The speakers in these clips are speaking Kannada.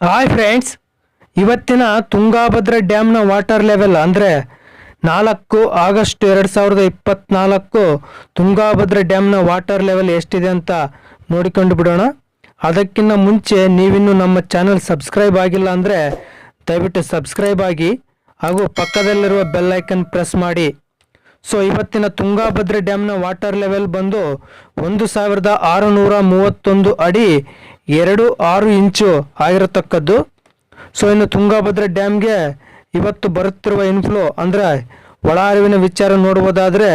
ಹಾಯ್ ಫ್ರೆಂಡ್ಸ್ ಇವತ್ತಿನ ತುಂಗಾಭದ್ರಾ ಡ್ಯಾಮ್ನ ವಾಟರ್ ಲೆವೆಲ್ ಅಂದರೆ ನಾಲ್ಕು ಆಗಸ್ಟ್ ಎರಡು ಸಾವಿರದ ಇಪ್ಪತ್ತ್ನಾಲ್ಕು ತುಂಗಾಭದ್ರಾ ಡ್ಯಾಮ್ನ ವಾಟರ್ ಲೆವೆಲ್ ಎಷ್ಟಿದೆ ಅಂತ ನೋಡಿಕೊಂಡು ಬಿಡೋಣ. ಅದಕ್ಕಿಂತ ಮುಂಚೆ ನೀವಿನ್ನು ನಮ್ಮ ಚಾನಲ್ ಸಬ್ಸ್ಕ್ರೈಬ್ ಆಗಿಲ್ಲ ಅಂದರೆ ದಯವಿಟ್ಟು ಸಬ್ಸ್ಕ್ರೈಬ್ ಆಗಿ ಹಾಗೂ ಪಕ್ಕದಲ್ಲಿರುವ ಬೆಲ್ ಐಕನ್ ಪ್ರೆಸ್ ಮಾಡಿ. ಸೊ ಇವತ್ತಿನ ತುಂಗಾಭದ್ರಾ ಡ್ಯಾಮ್ನ ವಾಟರ್ ಲೆವೆಲ್ ಬಂದು ಒಂದು ಸಾವಿರದ ಆರುನೂರ ಮೂವತ್ತೊಂದು ಅಡಿ ಎರಡು ಆರು ಇಂಚು ಆಗಿರತಕ್ಕದ್ದು. ಸೊ ಇನ್ನು ತುಂಗಾಭದ್ರ ಡ್ಯಾಮ್ಗೆ ಇವತ್ತು ಬರುತ್ತಿರುವ ಇನ್ಫ್ಲೋ ಅಂದರೆ ಒಳ ಹರಿವಿನ ವಿಚಾರ ನೋಡುವುದಾದರೆ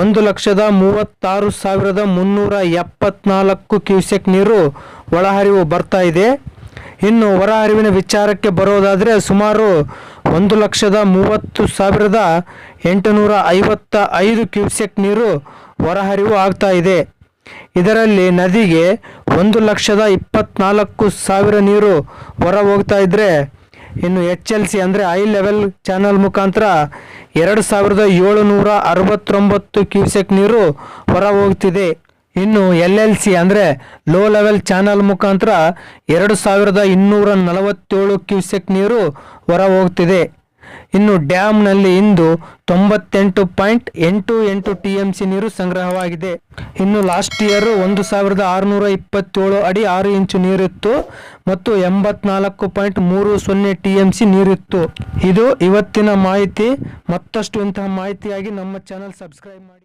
ಒಂದು ಲಕ್ಷದ ಮೂವತ್ತಾರು ಸಾವಿರದ ಮುನ್ನೂರ ಎಪ್ಪತ್ನಾಲ್ಕು ಕ್ಯೂಸೆಕ್ ನೀರು ಒಳಹರಿವು ಬರ್ತಾ ಇದೆ. ಇನ್ನು ಹೊರ ಹರಿವಿನ ವಿಚಾರಕ್ಕೆ ಬರೋದಾದರೆ ಸುಮಾರು ಒಂದು ಲಕ್ಷದ ಮೂವತ್ತು ಸಾವಿರದ ಎಂಟುನೂರ ಐವತ್ತ ಐದು ಕ್ಯೂಸೆಕ್ ನೀರು ಹೊರಹರಿವು ಆಗ್ತಾ ಇದೆ. ಇದರಲ್ಲಿ ನದಿಗೆ ಒಂದು ಲಕ್ಷದ ಇಪ್ಪತ್ನಾಲ್ಕು ಸಾವಿರ ನೀರು ಹೊರ ಹೋಗ್ತಾ ಇದ್ರೆ, ಇನ್ನು ಎಚ್ ಎಲ್ ಸಿ ಅಂದರೆ ಐ ಲೆವೆಲ್ ಚಾನಲ್ ಮುಖಾಂತರ ಎರಡು ಸಾವಿರದ ಏಳುನೂರ ಅರವತ್ತೊಂಬತ್ತು ಕ್ಯೂಸೆಕ್ ನೀರು ಹೊರ ಹೋಗ್ತಿದೆ ಇನ್ನು ಎಲ್ ಎಲ್ ಸಿ ಅಂದರೆ ಲೋ ಲೆವೆಲ್ ಚಾನಲ್ ಮುಖಾಂತರ ಎರಡು ಸಾವಿರದ ಇನ್ನೂರ ನಲವತ್ತೇಳು ಕ್ಯೂಸೆಕ್ ನೀರು ಹೊರ ಹೋಗ್ತಿದೆ ಇನ್ನು ಡ್ಯಾಮ್ನಲ್ಲಿ ಇಂದು ತೊಂಬತ್ತೆಂಟು ಪಾಯಿಂಟ್ ಎಂಟು ಎಂಟು ಟಿ ಎಂ ಸಿ ನೀರು ಸಂಗ್ರಹವಾಗಿದೆ. ಇನ್ನು ಲಾಸ್ಟ್ ಇಯರ್ ಒಂದು ಸಾವಿರದ ಆರುನೂರ ಇಪ್ಪತ್ತೇಳು ಅಡಿ ಆರು ಇಂಚು ನೀರಿತ್ತು ಮತ್ತು ಎಂಬತ್ನಾಲ್ಕು ಪಾಯಿಂಟ್ ಮೂರು ಸೊನ್ನೆ ಟಿ ಎಂ ಸಿ ನೀರಿತ್ತು. ಇದು ಇವತ್ತಿನ ಮಾಹಿತಿ. ಮತ್ತಷ್ಟು ಇಂತಹ ಮಾಹಿತಿಯಾಗಿ ನಮ್ಮ ಚಾನಲ್ ಸಬ್ಸ್ಕ್ರೈಬ್ ಮಾಡಿ.